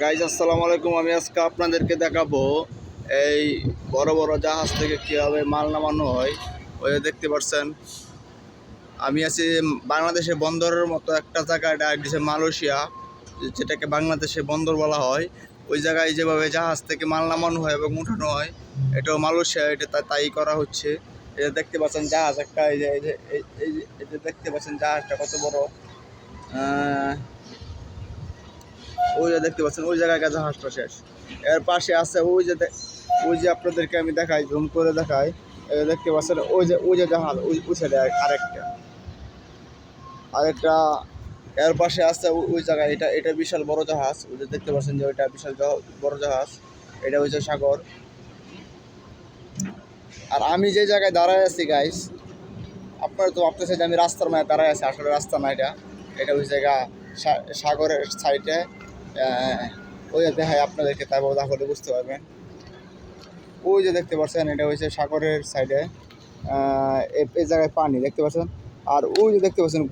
Guys আসসালামু আলাইকুম। আমি আজকে আপনাদেরকে দেখাবো এই বড় বড় জাহাজ থেকে কীভাবে মাল নামানো হয়। ওই দেখতে পাচ্ছেন। আমি আছি বাংলাদেশে বন্দরের মতো একটা জায়গা এটা হচ্ছে মালয়েশিয়া, যেটাকে বাংলাদেশে বন্দর বলা হয়। ওই জায়গায় যেভাবে জাহাজ থেকে মাল নামানো হয় এবং উঠানো হয়, এটাও মালয়েশিয়া, এটা তাই করা হচ্ছে। যে দেখতে পাচ্ছেন জাহাজ একটা, এই যে এই যে দেখতে পাচ্ছেন জাহাজটা কত বড়। ওই যে দেখতে পাচ্ছেন, ওই জায়গায় জাহাজটা শেষ। এর পাশে আছে ওই যে ওই যে আপনাদেরকে আমি দেখাই, জুম করে দেখাই। দেখতে পাচ্ছেন, ওই যে ওই যে জাহাজ ওই ওই সাইডে আরেকটা। আরেকটা, এর পাশে আছে ওই জায়গায়, এটা এটা বিশাল বড় জাহাজ। ওই যে দেখতে পাচ্ছেন যে ওইটা বিশাল বড় জাহাজ। এটা হচ্ছে সাগর। আর আমি যে জায়গায় দাঁড়ায় আছি গাইস আপনারা তো ভাবতেছে যে আমি রাস্তার মাঝে দাঁড়ায় আছি। আসলে রাস্তা না এটা। এটা ওই জায়গা সাগরের সাইডে ওই যে দেখায় আপনাদেরকে, তারপর তাহলে বুঝতে পারবেন। ওই যে দেখতে পাচ্ছেন, এটা হচ্ছে সাগরের সাইডে এই জায়গায় পানি, দেখতে পাচ্ছেন? আর ওই যে দেখতে পাচ্ছেন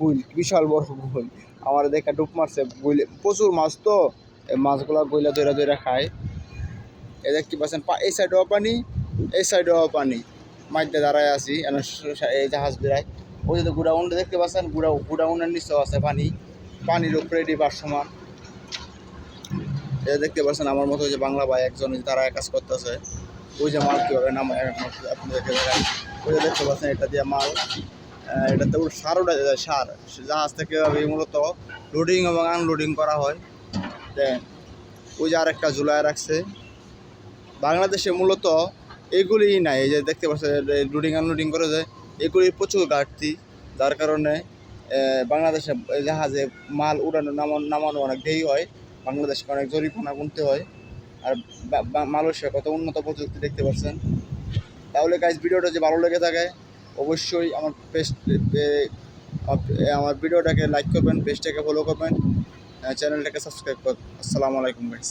গুইল বিশাল বড় গুইল আমার দেখে ডুব মারছে গুইলে প্রচুর মাছ তো, এই মাছগুলো গুইলা ধরে ধরে খায়। এ দেখতে পাচ্ছেন এই সাইডেও পানি, এই সাইডেও পানি। মাঝে দাঁড়ায় আছি এই জাহাজ বেড়ায়। ওই যে গুড়াউন্ডে দেখতে পাচ্ছেন গুড়া গুড়াউন্ডের নিচেও আছে পানি। পানির উপরে ডিবার সমান দেখতে পাচ্ছেন আমার মতো যে বাংলা ভাই একজন তারা কাজ করতেছে। ওই যে মাল কীভাবে নাম আপনাদেরকে দেখাই। ওই যে দেখতে পাচ্ছেন এটা দিয়ে মাল। এটাতে ওর সার উঠা যায় সার জাহাজ থেকে মূলত লোডিং এবং আনলোডিং করা হয়। দেন, ওই যে আরেকটা ঝুলায় রাখছে। বাংলাদেশে মূলত এগুলিই নাই, এই যে দেখতে পাচ্ছেন লোডিং আনলোডিং করে যায় এগুলির প্রচুর ঘাটতি। যার কারণে বাংলাদেশে জাহাজে মাল উড়ানো নামানো নামানো অনেক দেরি হয়। বাংলাদেশকে অনেক জরিমানা গুনতে হয়। আর মালয়েশিয়া কত উন্নত প্রযুক্তি দেখতে পাচ্ছেন। তাহলে গাইজ ভিডিওটা যে ভালো লেগে থাকে, অবশ্যই আমার পেজ আমার ভিডিওটাকে লাইক করবেন পেজটাকে ফলো করবেন চ্যানেলটাকে সাবস্ক্রাইব করবেন আসসালামু আলাইকুম গাইজ